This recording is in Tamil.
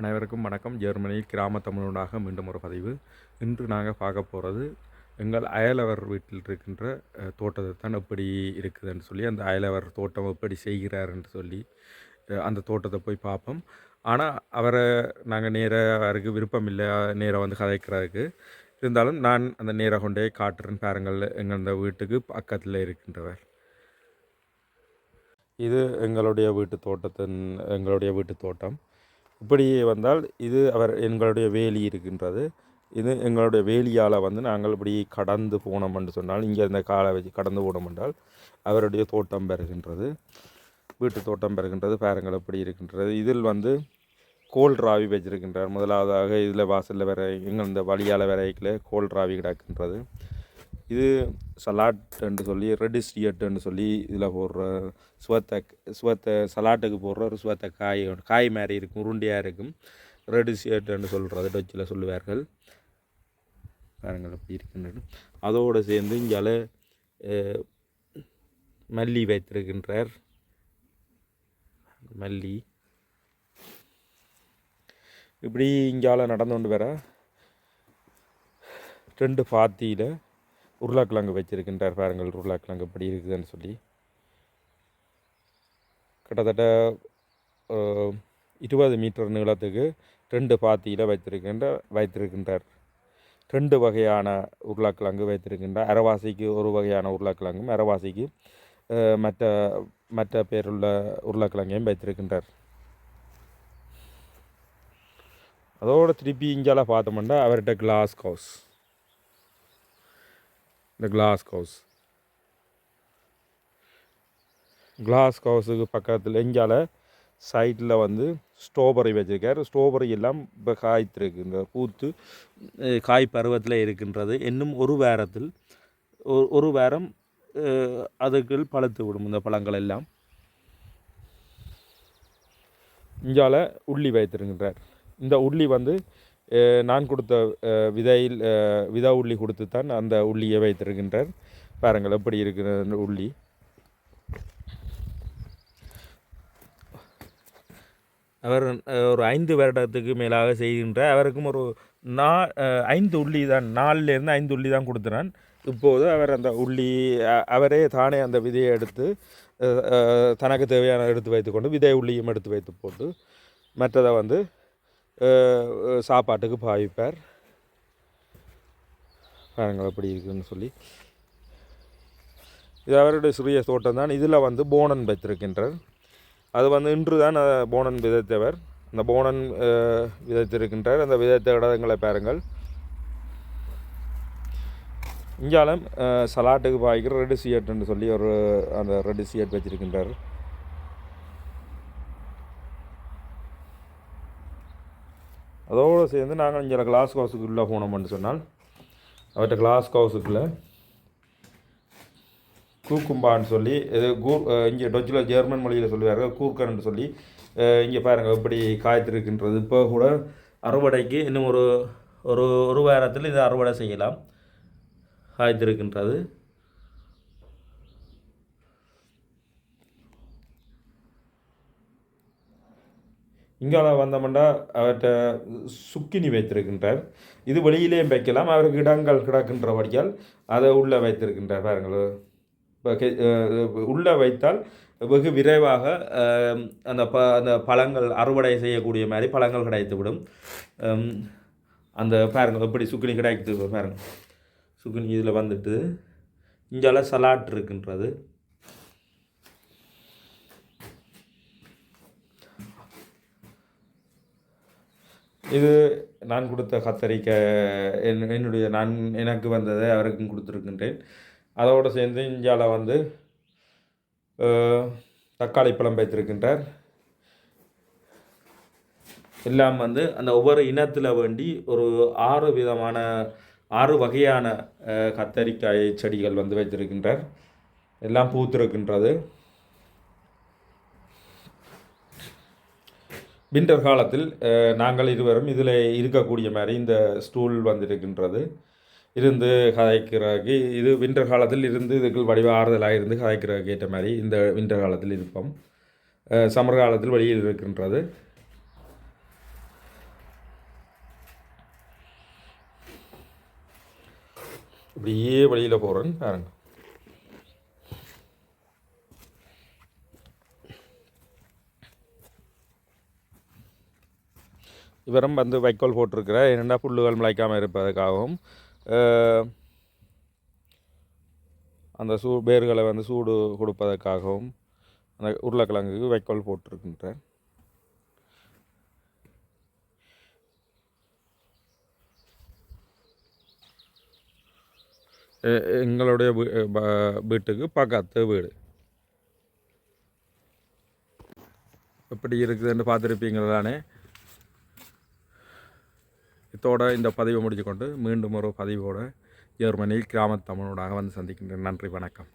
அனைவருக்கும் வணக்கம். ஜெர்மனியில் கிராம தமிழனாக மீண்டும் ஒரு பதிவு. இன்று நாங்கள் பார்க்க போகிறது எங்கள் அயலவர் வீட்டில் இருக்கின்ற தோட்டத்தை தான் எப்படி இருக்குதுன்னு சொல்லி அந்த அயலவர் தோட்டம் எப்படி செய்கிறாருன்னு சொல்லி அந்த தோட்டத்தை போய் பார்ப்போம். ஆனால் அவரை நாங்கள் நேராக அவருக்கு விருப்பம் இல்லை நேராக வந்து கதைக்கிறதுக்கு. இருந்தாலும் நான் அந்த நேராக கொண்டே காட்டுறேன். பாருங்கள் எங்கள் அந்த வீட்டுக்கு பக்கத்தில் இருக்கின்றவர். இது எங்களுடைய வீட்டு தோட்டத்தின் எங்களுடைய வீட்டு தோட்டம். இப்படி வந்தால் இது அவர் எங்களுடைய வேலி இருக்கின்றது. இது எங்களுடைய வேலியால் வந்து நாங்கள் இப்படி கடந்து போனோம் என்று சொன்னால் இங்கே இந்த காலை வச்சு கடந்து போனோம் என்றால் அவருடைய தோட்டம் பெறுகின்றது. வீட்டு தோட்டம் பெறுகின்றது பேரங்கள் எப்படி இருக்கின்றது. இதில் வந்து கோல் ராவி வச்சிருக்கின்றார். முதலாவதாக இதில் வாசலில் வர எங்கள் இந்த வழியால் வரைக்கில் கோல் ராவி கிடக்கின்றது. இது சலாட் என்று சொல்லி ரெடிஸ்டியட்டுன்னு சொல்லி இதில் போடுற சுவத்தை சுவத்தை சலாட்டுக்கு போடுற ஒரு சுவத்தை காய் காய் மாதிரி இருக்கும் உருண்டையாக இருக்கும். ரெடிஸ்டியட்டுன்னு சொல்கிறது டச்சில் சொல்லுவார்கள். பாருங்கள் அப்படி இருக்கின்றது. அதோடு சேர்ந்து இங்கால மல்லி வைத்திருக்கின்றார். மல்லி. இப்படி இங்கால நடந்து கொண்டு வர ரெண்டு பாத்தியில் உருளைக்கிழங்கு வச்சுருக்கின்றார் பாருங்கள் உருளைக்கிழங்கு எப்படி இருக்குதுன்னு சொல்லி. கிட்டத்தட்ட இருபது மீட்டர் நீளத்துக்கு ரெண்டு பாத்தியில் வைத்திருக்கின்ற வைத்திருக்கின்றார். ரெண்டு வகையான உருளைக்கிழங்கு வைத்திருக்கின்றார். அரவாசிக்கு ஒரு வகையான உருளைக்கிழங்கும் அரவாசிக்கு மற்ற மற்ற பேருள்ள உருளைக்கிழங்கையும் வைத்திருக்கின்றார். அதோட திருப்பி இங்கால பார்த்தோம்னா அவர்கிட்ட கிளாஸ் ஹவுஸ் இந்த கிளாஸ் ஹவுஸ் கிளாஸ் ஹவுஸுக்கு பக்கத்தில் எங்கால சைட்டில் வந்து ஸ்ட்ராபெரி வச்சுருக்கார். ஸ்ட்ராபெரி எல்லாம் இப்போ காய்த்திருக்கு இந்த பூத்து காய் பருவத்தில் இருக்கின்றது. இன்னும் ஒரு வாரத்தில் ஒரு ஒரு வாரம் அதுக்கு பழுத்து விடும் இந்த பழங்கள் எல்லாம். இங்கால உள்ளி வைத்திருக்கின்றார். இந்த உள்ளி வந்து நான் கொடுத்த விதையில் விதா விதை உள்ளி கொடுத்து தான் அந்த உள்ளியை வைத்திருக்கின்றார். பாருங்கள் எப்படி இருக்கிற உள்ளி. அவர் ஒரு ஐந்து வருடத்துக்கு மேலாக செய்கின்ற அவருக்கும் ஒரு நா ஐந்து உள்ளி தான் நாலுலேருந்து ஐந்து உள்ளி தான் கொடுத்துறான். இப்போது அவர் அந்த உள்ளி அவரே தானே அந்த விதையை எடுத்து தனக்கு தேவையான எடுத்து வைத்துக்கொண்டு விதை உள்ளியும் எடுத்து வைத்து போட்டு மற்றதை வந்து சாப்பாட்டுக்கு பாவிப்பார். பாருங்கள் எப்படி இருக்குன்னு சொல்லி. இது அவருடைய சிறிய தோட்டம் தான். இதில் வந்து போனன் வைத்திருக்கின்றார். அது வந்து இன்று தான் போனன் விதைத்தவர். அந்த போனன் விதைத்திருக்கின்றார். அந்த விதைத்த இடங்களை பாருங்கள். இங்காலம் சலாட்டுக்கு பாய்க்கிற ரெட் சியட்னு சொல்லி ஒரு அந்த ரெட் சியட் வச்சுருக்கின்றார். அதோடு சேர்ந்து நாங்கள் இங்கே கிளாஸ் ஹவுஸுக்குள்ளே போனோம்னு சொன்னால் அவர்கிட்ட கிளாஸ் ஹவுஸுக்குள்ளே கூக்கும்பான்னு சொல்லி இது கூர் இங்கே டொச்சில் ஜெர்மன் மொழியில் சொல்லுவார்கள் கூர்க்கன்னு சொல்லி இங்கே பாருங்கள் எப்படி காய்த்திருக்கின்றது. இப்போ கூட அறுவடைக்கு இன்னும் ஒரு ஒரு ஒரு வாரத்தில் இதை அறுவடை செய்யலாம் காய்த்திருக்கின்றது. இங்கால வந்தோம்னா அவர்கிட்ட சுக்கினி வைத்திருக்கின்றார். இது வெளியிலேயும் வைக்கலாம். அவருக்கு இடங்கள் கிடக்கின்றபடியால் அதை உள்ளே வைத்திருக்கின்றார். பாருங்கள். உள்ளே வைத்தால் வெகு விரைவாக அந்த ப அந்த பழங்கள் அறுவடை செய்யக்கூடிய மாதிரி பழங்கள் கிடைத்துவிடும். அந்த பாருங்கள் எப்படி சுக்கினி கிடைக்குது பாருங்கள் சுக்கினி இதில் வந்துட்டு இங்கால சலாட் இருக்கின்றது. இது நான் கொடுத்த கத்தரிக்காய் என் என்னுடைய நான் எனக்கு வந்ததை அவருக்கும் கொடுத்துருக்கின்றேன். அதோடு சேர்ந்து இந்தியாவில் வந்து தக்காளி பழம் வைத்திருக்கின்றார். எல்லாம் வந்து அந்த ஒவ்வொரு இனத்தில் வேண்டி ஒரு ஆறு விதமான ஆறு வகையான கத்தரிக்காய் செடிகள் வந்து வைத்திருக்கின்றார். எல்லாம் பூத்திருக்கின்றது. வின்டர் காலத்தில் நாங்கள் இருவரும் இதில் இருக்கக்கூடிய மாதிரி இந்த ஸ்டூல் வந்திருக்கின்றது. இருந்து கதைக்கிறதுக்கு இது வின்டர் காலத்தில் இருந்து இதுக்கு வடிவ ஆறுதலாக இருந்து கதைக்கிறதுக்கு ஏற்ற மாதிரி இந்த வின்டர் காலத்தில் இருப்போம். சமர் காலத்தில் வெளியில் இருக்கின்றது. இப்படியே வெளியில் போகிறேன்னு பாருங்கள் இவரும் வந்து வைக்கோல் போட்டிருக்கிறார். என்னென்னா புல்லுகள் முளைக்காமல் இருப்பதற்காகவும் அந்த சூ வேர்களை வந்து சூடு கொடுப்பதற்காகவும் அந்த உருளைக்கிழங்குக்கு வைக்கோல் போட்டிருக்கின்றார். எங்களுடைய வீட்டுக்கு பக்கத்து வீடு. எப்படி இருக்குதுன்னு பார்த்துருப்பீங்க இத்தோட இந்த பதிவை முடித்துக்கொண்டு மீண்டும் ஒரு பதிவோடு ஜெர்மனியில் கிராமத் தமிழோடாக வந்து சந்திக்கின்றேன். நன்றி வணக்கம்.